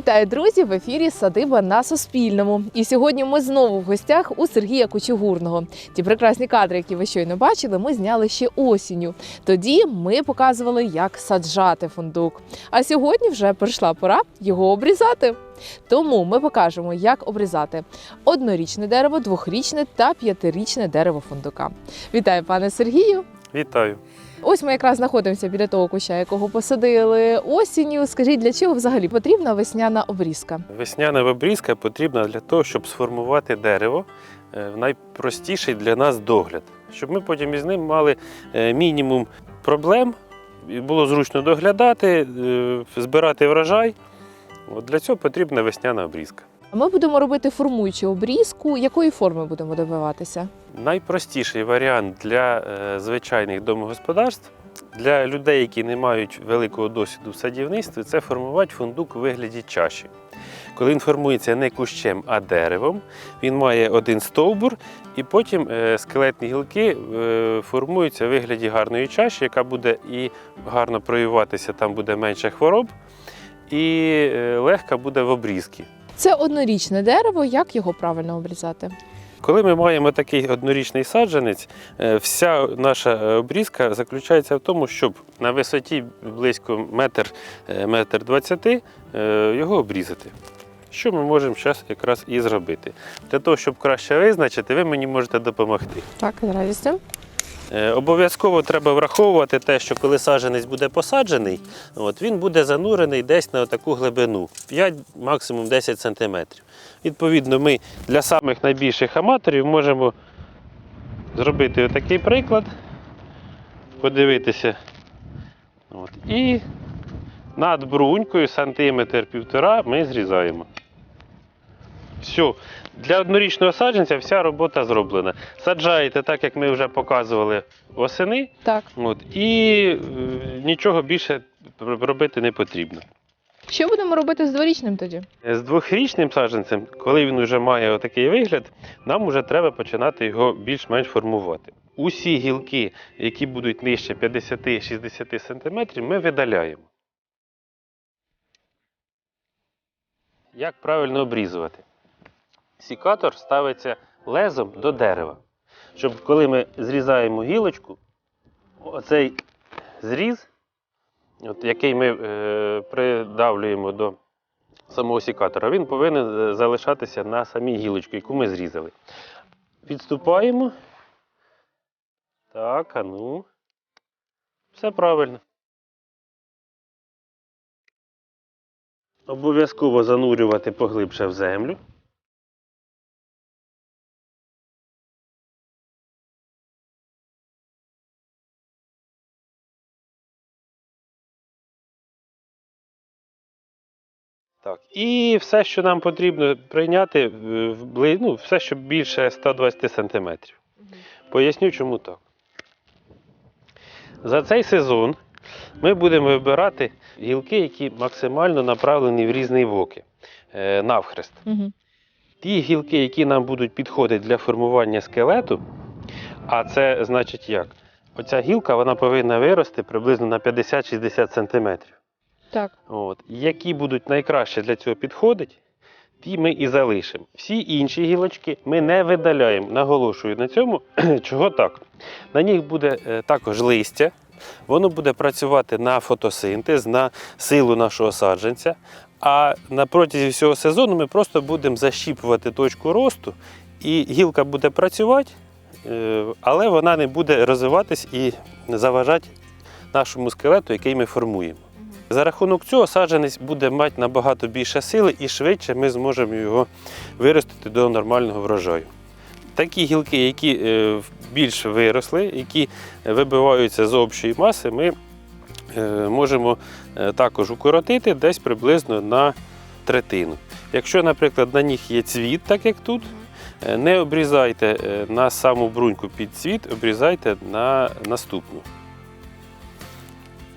Вітаю, друзі! В ефірі Садиба на Суспільному. І сьогодні ми знову в гостях у Сергія Кучугурного. Ті прекрасні кадри, які ви щойно бачили, ми зняли ще осінню. Тоді ми показували, як саджати фундук. А сьогодні вже прийшла пора його обрізати. Тому ми покажемо, як обрізати однорічне дерево, двохрічне та п'ятирічне дерево фундука. Вітаю, пане Сергію! Вітаю. Ось ми якраз знаходимося біля того куща, якого посадили осінню. Скажіть, для чого взагалі потрібна весняна обрізка? Весняна обрізка потрібна для того, щоб сформувати дерево е, в найпростіший для нас догляд, щоб ми потім із ним мали е, мінімум проблем, було зручно доглядати, е, збирати врожай. От для цього потрібна весняна обрізка. Ми будемо робити формуючу обрізку. Якої форми будемо добиватися? Найпростіший варіант для е, звичайних домогосподарств, для людей, які не мають великого досвіду в садівництві, це формувати фундук у вигляді чаші. Коли він формується не кущем, а деревом, він має один стовбур, і потім е, скелетні гілки е, формуються в вигляді гарної чаші, яка буде і гарно проявуватися, там буде менше хвороб, і легка буде в обрізці. Це однорічне дерево. Як його правильно обрізати? Коли ми маємо такий однорічний саджанець, е, вся наша обрізка заключається в тому, щоб на висоті близько метр, е, метр двадцяти е, його обрізати. Що ми можемо зараз якраз і зробити. Для того, щоб краще визначити, ви мені можете допомогти. Так, з радістю. Е, Обов'язково треба враховувати те, що коли саджанець буде посаджений, от, він буде занурений десь на таку глибину 5, максимум 10 см. Відповідно, ми для самих найбільших аматорів можемо зробити такий приклад, подивитися. От, і над брунькою сантиметр півтора ми зрізаємо. Все. Для однорічного саджанця вся робота зроблена. Саджаєте так, як ми вже показували восени, Так, от, і е, нічого більше робити не потрібно. що будемо робити з дворічним тоді? З двохрічним саджанцем, коли він вже має отакий вигляд, нам вже треба починати його більш-менш формувати. Усі гілки, які будуть нижче 50-60 см, ми видаляємо. Як правильно обрізувати? Сікатор ставиться лезом до дерева. Щоб коли ми зрізаємо гілочку, оцей зріз, от, який ми е, придавлюємо до самого сікатора, він повинен е, залишатися на самій гілочці, яку ми зрізали. Відступаємо. Так, а ну. Все правильно. Обов'язково занурювати поглибше в землю. Так. І все, що нам потрібно прийняти, е, ну, все, що більше 120 см. Поясню, чому так. За цей сезон ми будемо вибирати гілки, які максимально направлені в різні воки е, навхрест. Угу. Ті гілки, які нам будуть підходити для формування скелету, а це значить як? Оця гілка вона повинна вирости приблизно на 50-60 см. Так. От. Які будуть найкраще для цього підходити, ті ми і залишимо. Всі інші гілочки ми не видаляємо. Наголошую на цьому, чого так. На них буде е, також листя, воно буде працювати на фотосинтез, на силу нашого саджанця. А на протязі всього сезону ми просто будемо защіпувати точку росту, і гілка буде працювати, е, але вона не буде розвиватись і заважати нашому скелету, який ми формуємо. За рахунок цього саджанець буде мати набагато більше сили і швидше ми зможемо його виростити до нормального врожаю. Такі гілки, які е, більш виросли, які вибиваються з общої маси, ми е, можемо е, також укоротити десь приблизно на третину. Якщо, наприклад, на них є цвіт, так як тут, не обрізайте на саму бруньку під цвіт, обрізайте на наступну.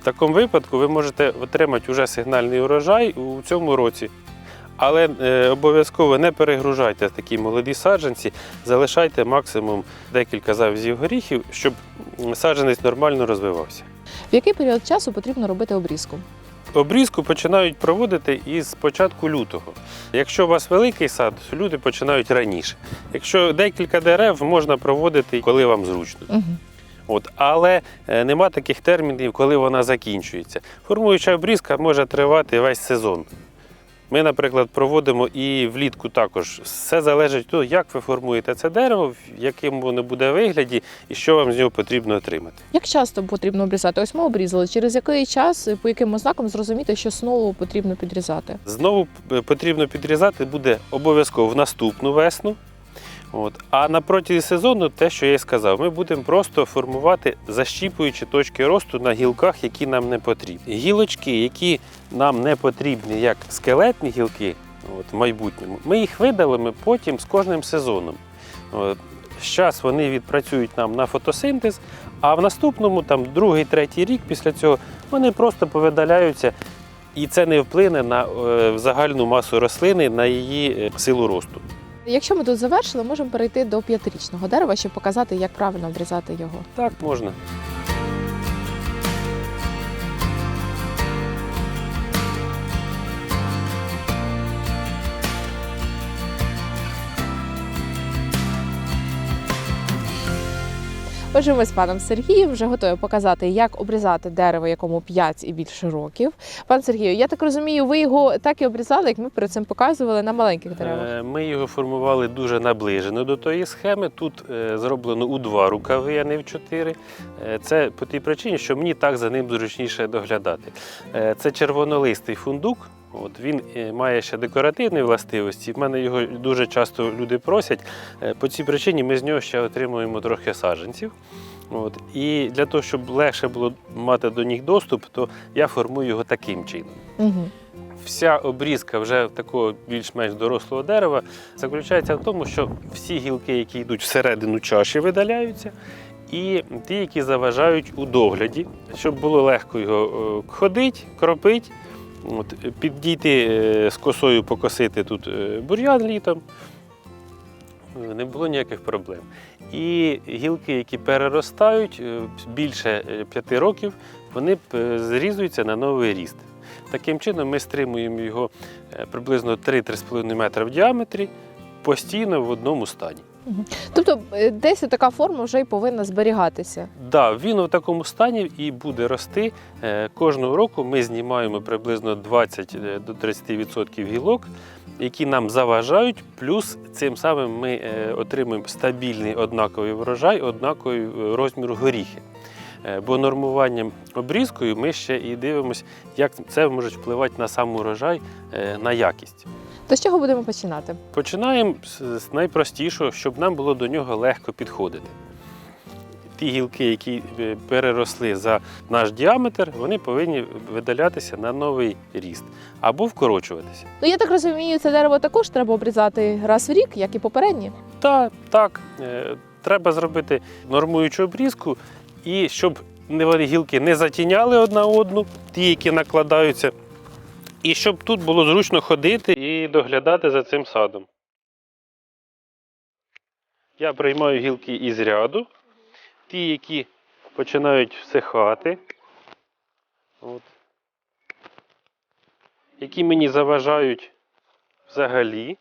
В такому випадку ви можете отримати вже сигнальний урожай у цьому році. Але е, обов'язково не перегружайте такі молоді саджанці, залишайте максимум декілька завзів горіхів, щоб саджанець нормально розвивався. В який період часу потрібно робити обрізку? Обрізку починають проводити із початку лютого. Якщо у вас великий сад, люди починають раніше. Якщо декілька дерев, можна проводити, коли вам зручно. Угу. От, але е, нема таких термінів, коли вона закінчується. Формуюча обрізка може тривати весь сезон. Ми, наприклад, проводимо і влітку також. Все залежить від того, як ви формуєте це дерево, в якому воно буде вигляді і що вам з нього потрібно отримати. Як часто потрібно обрізати? Ось ми обрізали. Через який час, по яким ознакам зрозуміти, що знову потрібно підрізати? Знову потрібно підрізати буде обов'язково в наступну весну. От. А на протязі сезону, те, що я й сказав, ми будемо просто формувати защіпуючі точки росту на гілках, які нам не потрібні. Гілочки, які нам не потрібні, як скелетні гілки от, в майбутньому, ми їх видалимо потім з кожним сезоном. От. Зараз вони відпрацюють нам на фотосинтез, а в наступному, там, другий, третій рік після цього, вони просто повидаляються і це не вплине на е, загальну масу рослини, на її е, силу росту. Якщо ми тут завершили, можемо перейти до п'ятирічного дерева, щоб показати, як правильно обрізати його. Так можна. Отже, ми з паном Сергієм вже готові показати, як обрізати дерево, якому 5 і більше років. Пан Сергію, я так розумію, ви його так і обрізали, як ми перед цим показували на маленьких деревах. Е, Ми його формували дуже наближено до тої схеми. Тут е, зроблено у два рукави, а не в чотири. Е, Це по тій причині, що мені так за ним зручніше доглядати. Е, Це червонолистий фундук. От він е, має ще декоративні властивості. В мене його дуже часто люди просять. Е, По цій причині ми з нього ще отримуємо трохи саджанців. От. І для того, щоб легше було мати до них доступ, то я формую його таким чином. Угу. Вся обрізка вже такого більш-менш дорослого дерева заключається в тому, що всі гілки, які йдуть всередину чаші, видаляються, і ті, які заважають у догляді, щоб було легко його ходити, кропити, от, підійти е, з косою, покосити тут е, бур'ян літом. е, Не було ніяких проблем. І гілки, які переростають більше е, п'яти років, вони зрізуються на новий ріст. Таким чином ми стримуємо його приблизно 3-3,5 метра в діаметрі постійно в одному стані. Тобто е, десь така форма вже й повинна зберігатися. Да, він у такому стані і буде рости. Е, Кожного року ми знімаємо приблизно 20 е, до 30% гілок, які нам заважають, плюс цим самим ми отримуємо стабільний однаковий врожай, однаковий розміру горіхи. Бо нормуванням обрізкою ми ще і дивимося, як це може впливати на сам урожай, на якість. То з чого будемо починати? Починаємо з найпростішого, щоб нам було до нього легко підходити. Ті гілки, які е, переросли за наш діаметр, вони повинні видалятися на новий ріст або вкорочуватися. Ну я так розумію, це дерево також треба обрізати раз в рік, як і попередні. Та так, е, треба зробити нормуючу обрізку, і щоб гілки не затіняли одна одну, ті, які накладаються, і щоб тут було зручно ходити і доглядати за цим садом. Я приймаю гілки із ряду, ті, які починають всихати, от, які мені заважають взагалі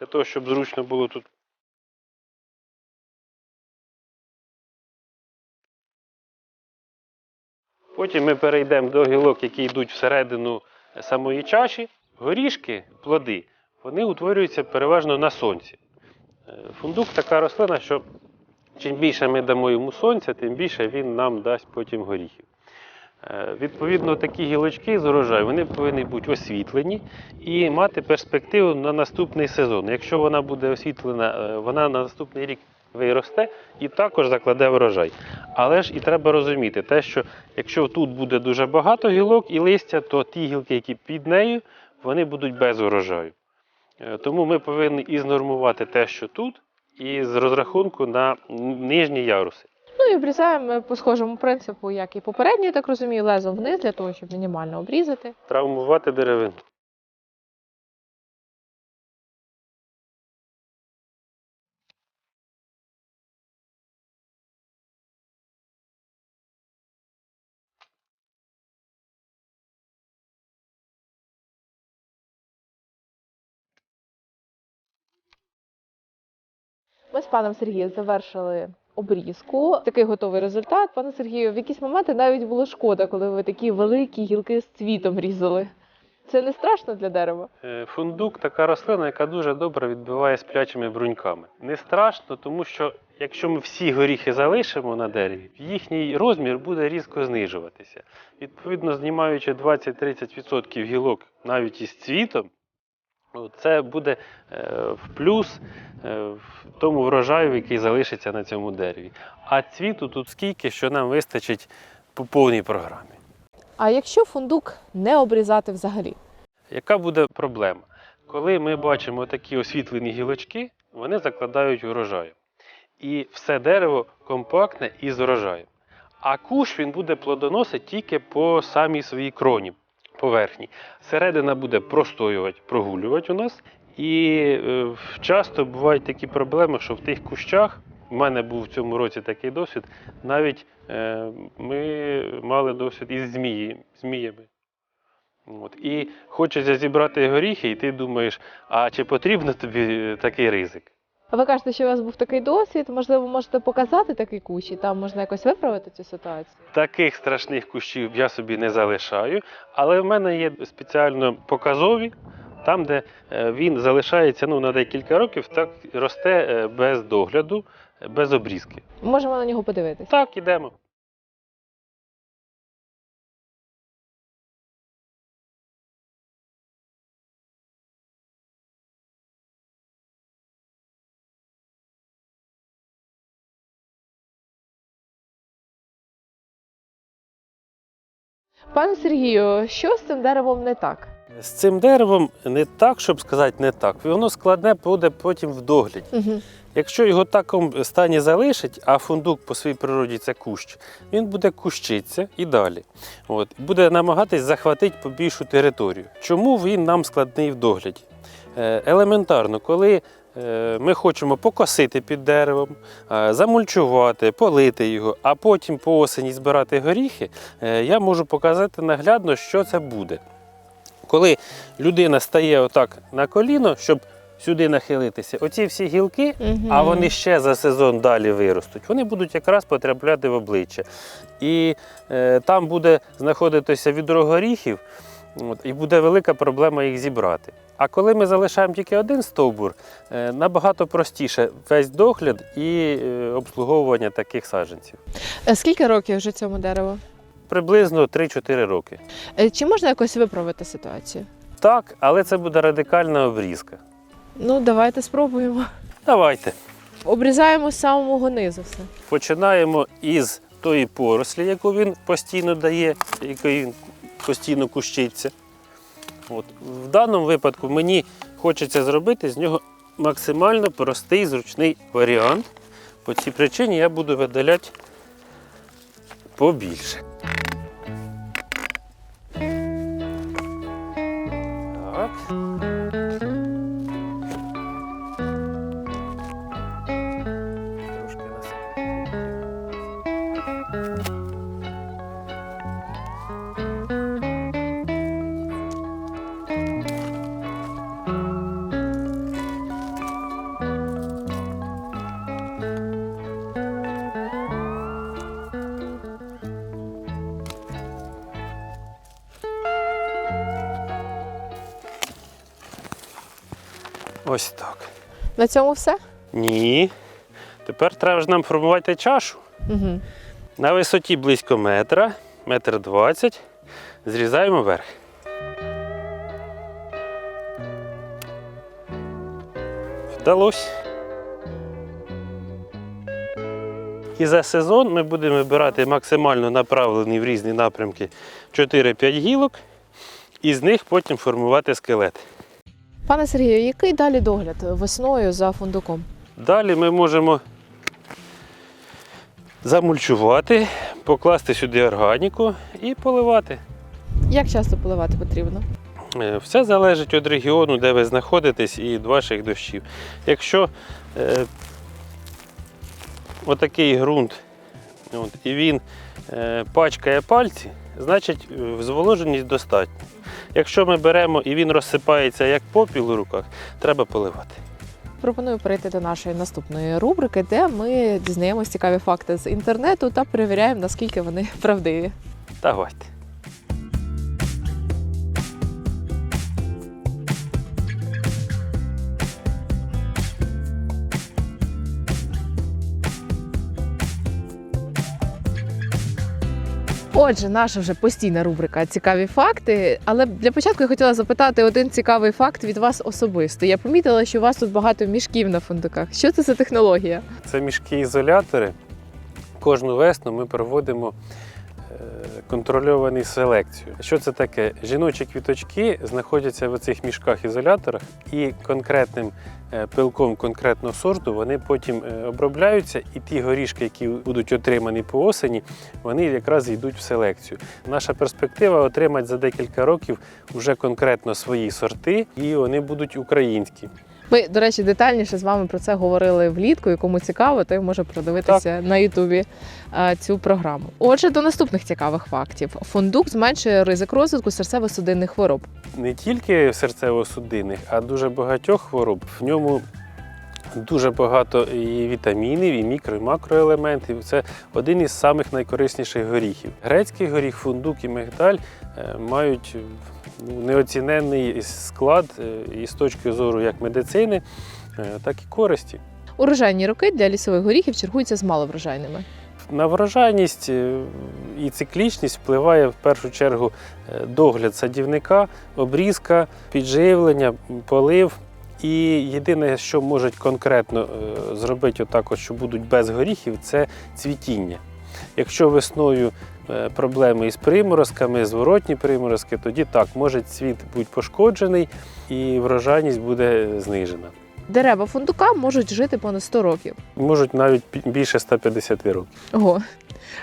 для того, щоб зручно було тут. Потім ми перейдемо до гілок, які йдуть всередину самої чаші. Горішки, плоди, вони утворюються переважно на сонці. Е, Фундук така рослина, що чим більше ми дамо йому сонця, тим більше він нам дасть потім горіхів. Е, Відповідно, такі гілочки з урожаю вони повинні бути освітлені і мати перспективу на наступний сезон. Якщо вона буде освітлена, е, вона на наступний рік виросте і також закладе врожай. Але ж і треба розуміти те, що якщо тут буде дуже багато гілок і листя, то ті гілки, які під нею, вони будуть без урожаю. Е, Тому ми повинні і знормувати те, що тут, і з розрахунку на нижні яруси. Ну і обрізаємо по схожому принципу, як і попередні, так розумію, лезом вниз для того, щоб мінімально обрізати. Травмувати деревину. Паном Сергієм завершили обрізку. Такий готовий результат. Пане Сергію, в якісь моменти навіть було шкода, коли ви такі великі гілки з цвітом різали. Це не страшно для дерева? Е, Фундук така рослина, яка дуже добре відбиває сплячими бруньками. Не страшно, тому що якщо ми всі горіхи залишимо на дереві, їхній розмір буде різко знижуватися. Відповідно, знімаючи 20-30% гілок навіть із цвітом, це буде е, в плюс е, в тому врожаю, який залишиться на цьому дереві. А цвіту тут скільки, що нам вистачить по повній програмі. А якщо фундук не обрізати взагалі? Яка буде проблема? Коли ми бачимо такі освітлені гілочки, вони закладають урожаю. І все дерево компактне і з урожаєм. А куш він буде плодоносити тільки по самій своїй кроні, поверхні. Середина буде простоювати, прогулювати у нас. І е, часто бувають такі проблеми, що в тих кущах, в мене був в цьому році такий досвід, навіть е, ми мали досвід із змії, зміями. От. І хочеться зібрати горіхи, і ти думаєш, а чи потрібно тобі е, такий ризик? Ви кажете, що у вас був такий досвід. Можливо, можете показати такий кущ, і там можна якось виправити цю ситуацію. Таких страшних кущів я собі не залишаю, але в мене є спеціально показові, там, де е, він залишається ну, на декілька років, так росте е, без догляду, е, без обрізки. Можемо на нього подивитися. Так, ідемо. Пане Сергію, що з цим деревом не так? З цим деревом не так, щоб сказати, не так. Воно складне буде потім в догляді. Угу. Якщо його в такому стані залишить, а фундук по своїй природі це кущ, він буде кущитися і далі. От, буде намагатись захватити побільшу територію. Чому він нам складний в догляді? Е, елементарно, коли ми хочемо покосити під деревом, е, замульчувати, полити його, а потім по осені збирати горіхи, е, я можу показати наглядно, що це буде. Коли людина стає отак на коліно, щоб сюди нахилитися, оці всі гілки а вони ще за сезон далі виростуть. Вони будуть якраз потрапляти в обличчя. І е, там буде знаходитися відро горіхів, от, і буде велика проблема їх зібрати. А коли ми залишаємо тільки один стовбур, е, набагато простіше весь догляд і е, обслуговування таких саджанців. Е, Скільки років вже цьому дереву? Приблизно 3-4 роки. Чи можна якось виправити ситуацію? Так, але це буде радикальна обрізка. Ну, давайте спробуємо. Давайте. Обрізаємо з самого низу все. Починаємо із тої порослі, яку він постійно дає, якою він постійно кущиться. От. В даному випадку мені хочеться зробити з нього максимально простий, зручний варіант. По цій причині я буду видаляти побільше. Ось так. На цьому все? Ні. Тепер треба ж нам формувати чашу. Угу. На висоті близько метра, метр двадцять. Зрізаємо верх. Вдалося. І за сезон ми будемо вибирати максимально направлені в різні напрямки 4-5 гілок, і з них потім формувати скелет. Пане Сергію, який далі догляд весною за фундуком? Далі ми можемо замульчувати, покласти сюди органіку і поливати. Як часто поливати потрібно? Е, Все залежить від регіону, де ви знаходитесь, і від ваших дощів. Якщо е, отакий ґрунт, от, і він е, пачкає пальці, значить е, зволоженість достатньо. Якщо ми беремо і він розсипається як попіл у руках, треба поливати. пропоную перейти до нашої наступної рубрики, де ми дізнаємось цікаві факти з інтернету та перевіряємо, наскільки вони правдиві. Давайте. Отже, наша вже постійна рубрика Цікаві факти. Але для початку я хотіла запитати один цікавий факт від вас особисто. Я помітила, що у вас тут багато мішків на фундуках. Що це за технологія? Це мішки-ізолятори. Кожну весну ми проводимо контрольовану селекцію. Що це таке? Жіночі квіточки знаходяться в цих мішках-ізоляторах і конкретним е, пилком конкретного сорту вони потім е, обробляються, і ті горішки, які будуть отримані по осені, вони якраз йдуть в селекцію. Наша перспектива отримати за декілька років вже конкретно свої сорти, і вони будуть українські. Ми, до речі, детальніше з вами про це говорили влітку. І кому цікаво, той може продивитися на Ютубі цю програму. Отже, до наступних цікавих фактів: фундук зменшує ризик розвитку серцево-судинних хвороб. не тільки серцево-судинних, а дуже багатьох хвороб. В ньому дуже багато і вітамінів, і мікро, і макроелементів. Це один із самих найкорисніших горіхів. Грецький горіх, фундук і мигдаль е, мають неоціненний склад е, і з точки зору як медицини, е, так і користі. Урожайні роки для лісових горіхів чергуються з маловрожайними. На врожайність е, і циклічність впливає в першу чергу догляд садівника, обрізка, підживлення, полив. І єдине, що можуть конкретно зробити отак, от, що будуть без горіхів, це цвітіння. Якщо весною проблеми із приморозками, зворотні приморозки, тоді так, може цвіт бути пошкоджений і врожайність буде знижена. Дерева фундука можуть жити понад 100 років. Можуть навіть більше 150 років. Ого.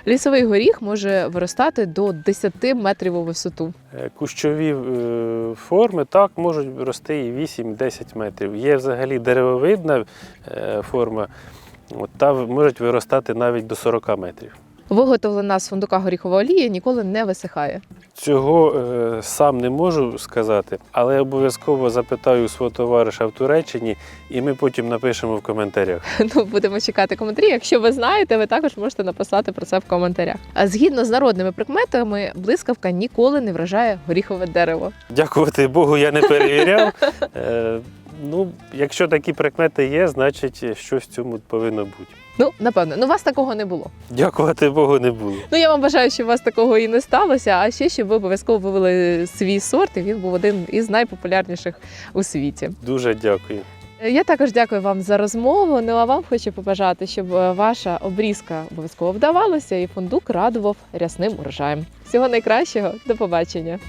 Лісовий горіх може виростати до 10 метрів у висоту. Е, Кущові е, форми так можуть рости і 8-10 метрів. Є взагалі деревовидна е, форма, та можуть виростати навіть до 40 метрів. Виготовлена з фундука горіхова олія ніколи не висихає. Цього е, сам не можу сказати, але обов'язково запитаю свого товариша в Туреччині, і ми потім напишемо в коментарях. Ну, будемо чекати коментарі. Якщо ви знаєте, ви також можете написати про це в коментарях. А згідно з народними прикметами, блискавка ніколи не вражає горіхове дерево. Дякувати Богу, я не перевіряв. Е, ну, якщо такі прикмети є, значить щось в цьому повинно бути. Ну, напевно, ну у вас такого не було. Дякувати Богу не було. Ну я вам бажаю, щоб у вас такого і не сталося. А ще щоб ви обов'язково вивели свій сорт, і він був один із найпопулярніших у світі. Дуже дякую. Я також дякую вам за розмову. Ну а вам хочу побажати, щоб е, ваша обрізка обов'язково вдавалася, і фундук радував рясним урожаєм. Всього найкращого, до побачення.